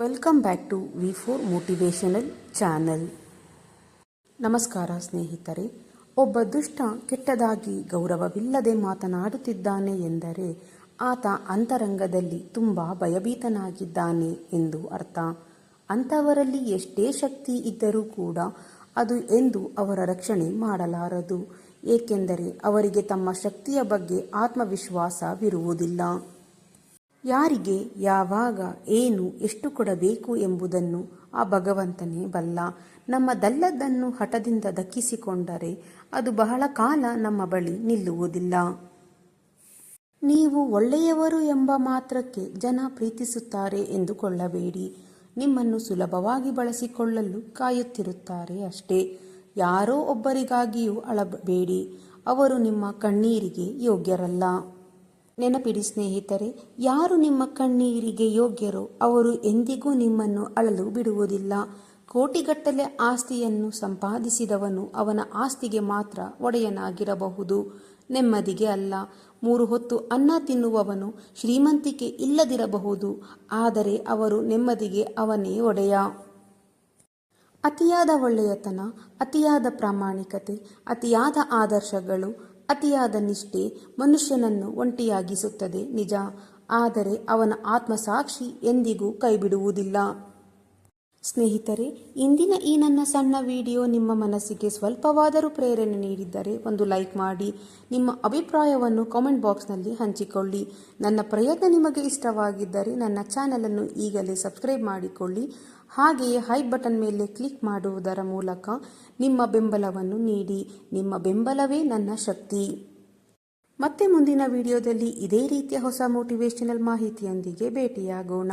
Welcome back to V four motivational channel ನಮಸ್ಕಾರ ಸ್ನೇಹಿತರೆ, ಒಬ್ಬ ದುಷ್ಟ ಕೆಟ್ಟದಾಗಿ ಗೌರವವಿಲ್ಲದೆ ಮಾತನಾಡುತ್ತಿದ್ದಾನೆ ಎಂದರೆ ಆತ ಅಂತರಂಗದಲ್ಲಿ ತುಂಬ ಭಯಭೀತನಾಗಿದ್ದಾನೆ ಎಂದು ಅರ್ಥ. ಅಂಥವರಲ್ಲಿ ಎಷ್ಟೇ ಶಕ್ತಿ ಇದ್ದರೂ ಕೂಡ ಅದು ಎಂದು ಅವರ ರಕ್ಷಣೆ ಮಾಡಲಾರದು, ಏಕೆಂದರೆ ಅವರಿಗೆ ತಮ್ಮ ಶಕ್ತಿಯ ಬಗ್ಗೆ ಆತ್ಮವಿಶ್ವಾಸವಿರುವುದಿಲ್ಲ. ಯಾರಿಗೆ ಯಾವಾಗ ಏನು ಎಷ್ಟು ಕೊಡಬೇಕು ಎಂಬುದನ್ನು ಆ ಭಗವಂತನೇ ಬಲ್ಲ. ನಮ್ಮದಲ್ಲದನ್ನು ಹಠದಿಂದ ದಕ್ಕಿಸಿಕೊಂಡರೆ ಅದು ಬಹಳ ಕಾಲ ನಮ್ಮ ಬಳಿ ನಿಲ್ಲುವುದಿಲ್ಲ. ನೀವು ಒಳ್ಳೆಯವರು ಎಂಬ ಮಾತ್ರಕ್ಕೆ ಜನ ಪ್ರೀತಿಸುತ್ತಾರೆ ಎಂದುಕೊಳ್ಳಬೇಡಿ. ನಿಮ್ಮನ್ನು ಸುಲಭವಾಗಿ ಬಳಸಿಕೊಳ್ಳಲು ಕಾಯುತ್ತಿರುತ್ತಾರೆ ಅಷ್ಟೇ. ಯಾರೋ ಒಬ್ಬರಿಗಾಗಿಯೂ ಅಳಬೇಡಿ ಅವರು ನಿಮ್ಮ ಕಣ್ಣೀರಿಗೆ ಯೋಗ್ಯರಲ್ಲ. ನೆನಪಿಡಿ ಸ್ನೇಹಿತರೆ, ಯಾರು ನಿಮ್ಮ ಕಣ್ಣೀರಿಗೆ ಯೋಗ್ಯರೋ ಅವರು ಎಂದಿಗೂ ನಿಮ್ಮನ್ನು ಅಳಲು ಬಿಡುವುದಿಲ್ಲ. ಕೋಟಿಗಟ್ಟಲೆ ಆಸ್ತಿಯನ್ನು ಸಂಪಾದಿಸಿದವನು ಅವನ ಆಸ್ತಿಗೆ ಮಾತ್ರ ಒಡೆಯನಾಗಿರಬಹುದು. ನೆಮ್ಮದಿಗೆ ಅಲ್ಲ, ಮೂರು ಹೊತ್ತು ಅನ್ನ ತಿನ್ನುವವನು ಶ್ರೀಮಂತಿಕೆ ಇಲ್ಲದಿರಬಹುದು, ಆದರೆ ಅವರು ನೆಮ್ಮದಿಗೆ ಅವನೇ ಒಡೆಯ. ಅತಿಯಾದ ಒಳ್ಳೆಯತನ, ಅತಿಯಾದ ಪ್ರಾಮಾಣಿಕತೆ, ಅತಿಯಾದ ಆದರ್ಶಗಳು ಅತಿಯಾದ ನಿಷ್ಠೆ ಮನುಷ್ಯನನ್ನು ಒಂಟಿಯಾಗಿಸುತ್ತದೆ ನಿಜ. ಆದರೆ ಅವನ ಆತ್ಮಸಾಕ್ಷಿ ಎಂದಿಗೂ ಕೈಬಿಡುವುದಿಲ್ಲ. ಸ್ನೇಹಿತರೆ, ಇಂದಿನ ಈ ನನ್ನ ಸಣ್ಣ ವಿಡಿಯೋ ನಿಮ್ಮ ಮನಸ್ಸಿಗೆ ಸ್ವಲ್ಪವಾದರೂ ಪ್ರೇರಣೆ ನೀಡಿದ್ದರೆ ಒಂದು ಲೈಕ್ ಮಾಡಿ, ನಿಮ್ಮ ಅಭಿಪ್ರಾಯವನ್ನು ಕಾಮೆಂಟ್ ಬಾಕ್ಸ್ನಲ್ಲಿ ಹಂಚಿಕೊಳ್ಳಿ. ನನ್ನ ಪ್ರಯತ್ನ ನಿಮಗೆ ಇಷ್ಟವಾಗಿದ್ದರೆ ನನ್ನ ಚಾನಲನ್ನು ಈಗಲೇ ಸಬ್ಸ್ಕ್ರೈಬ್ ಮಾಡಿಕೊಳ್ಳಿ. ಹಾಗೆಯೇ ಹೈ ಬಟನ್ ಮೇಲೆ ಕ್ಲಿಕ್ ಮಾಡುವುದರ ಮೂಲಕ ನಿಮ್ಮ ಬೆಂಬಲವನ್ನು ನೀಡಿ. ನಿಮ್ಮ ಬೆಂಬಲವೇ ನನ್ನ ಶಕ್ತಿ. ಮತ್ತೆ ಮುಂದಿನ ವಿಡಿಯೋದಲ್ಲಿ ಇದೇ ರೀತಿಯ ಹೊಸ ಮೋಟಿವೇಶನಲ್ ಮಾಹಿತಿಯೊಂದಿಗೆ ಭೇಟಿಯಾಗೋಣ.